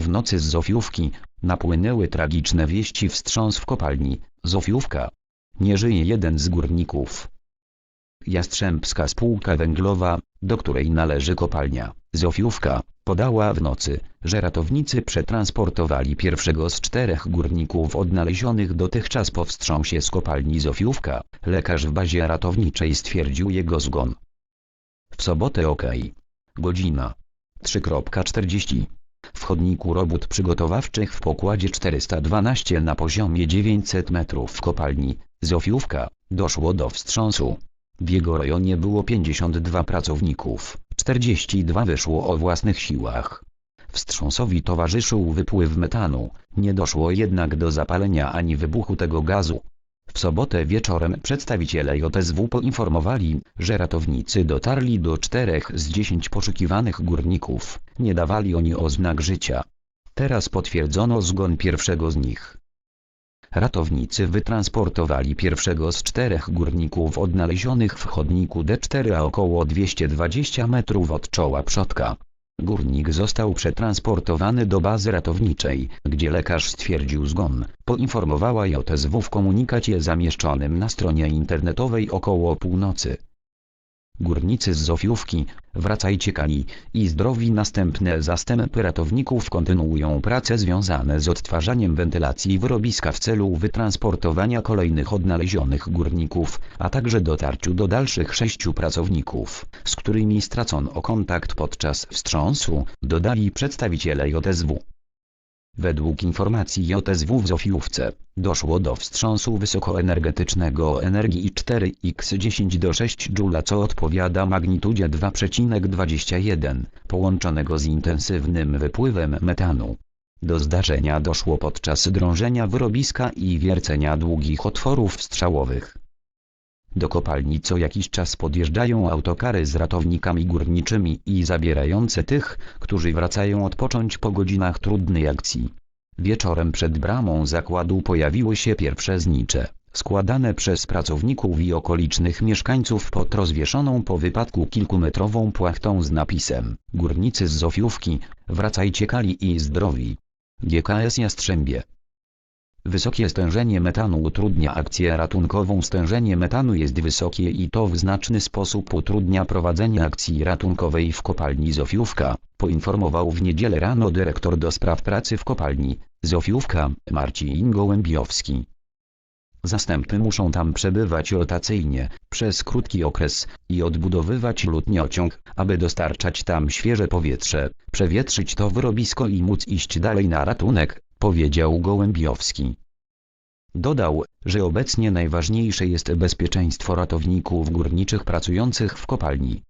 W nocy z Zofiówki napłynęły tragiczne wieści wstrząs w kopalni. Zofiówka. Nie żyje jeden z górników. Jastrzębska Spółka Węglowa, do której należy kopalnia, Zofiówka, podała w nocy, że ratownicy przetransportowali pierwszego z czterech górników odnalezionych dotychczas po wstrząsie z kopalni Zofiówka. Lekarz w bazie ratowniczej stwierdził jego zgon. W sobotę ok. Godzina 3.40. Chodniku robót przygotowawczych w pokładzie 412 na poziomie 900 metrów w kopalni, Zofiówka, doszło do wstrząsu. W jego rejonie było 52 pracowników, 42 wyszło o własnych siłach. Wstrząsowi towarzyszył wypływ metanu, nie doszło jednak do zapalenia ani wybuchu tego gazu. W sobotę wieczorem przedstawiciele JSW poinformowali, że ratownicy dotarli do czterech z dziesięć poszukiwanych górników, nie dawali oni oznak życia. Teraz potwierdzono zgon pierwszego z nich. Ratownicy wytransportowali pierwszego z czterech górników odnalezionych w chodniku D4 a około 220 metrów od czoła przodka. Górnik został przetransportowany do bazy ratowniczej, gdzie lekarz stwierdził zgon, poinformowała JSW w komunikacie zamieszczonym na stronie internetowej około północy. Górnicy z Zofiówki, wracajcie kali i zdrowi następne zastępy ratowników kontynuują prace związane z odtwarzaniem wentylacji wyrobiska w celu wytransportowania kolejnych odnalezionych górników, a także dotarciu do dalszych sześciu pracowników, z którymi stracono kontakt podczas wstrząsu, dodali przedstawiciele JSW. Według informacji JSW w Zofiówce, doszło do wstrząsu wysokoenergetycznego o energii 4x10 do 6 Joule co odpowiada magnitudzie 2,21, połączonego z intensywnym wypływem metanu. Do zdarzenia doszło podczas drążenia wyrobiska i wiercenia długich otworów strzałowych. Do kopalni co jakiś czas podjeżdżają autokary z ratownikami górniczymi i zabierające tych, którzy wracają odpocząć po godzinach trudnej akcji. Wieczorem przed bramą zakładu pojawiły się pierwsze znicze, składane przez pracowników i okolicznych mieszkańców pod rozwieszoną po wypadku kilkumetrową płachtą z napisem Górnicy z Zofiówki, wracajcie kali i zdrowi. GKS Jastrzębie Wysokie stężenie metanu utrudnia akcję ratunkową. Stężenie metanu jest wysokie i to w znaczny sposób utrudnia prowadzenie akcji ratunkowej w kopalni Zofiówka, poinformował w niedzielę rano dyrektor do spraw pracy w kopalni Zofiówka Marcin Gołębiowski. Zastępy muszą tam przebywać rotacyjnie, przez krótki okres, i odbudowywać lutniociąg, aby dostarczać tam świeże powietrze, przewietrzyć to wyrobisko i móc iść dalej na ratunek, powiedział Gołębiowski. Dodał, że obecnie najważniejsze jest bezpieczeństwo ratowników górniczych pracujących w kopalni.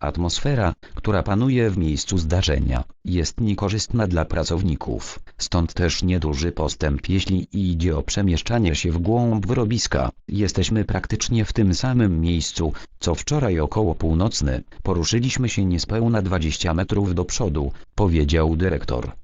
Atmosfera, która panuje w miejscu zdarzenia, jest niekorzystna dla pracowników, stąd też nieduży postęp jeśli idzie o przemieszczanie się w głąb wyrobiska. Jesteśmy praktycznie w tym samym miejscu, co wczoraj około północny, poruszyliśmy się niespełna 20 metrów do przodu, powiedział dyrektor.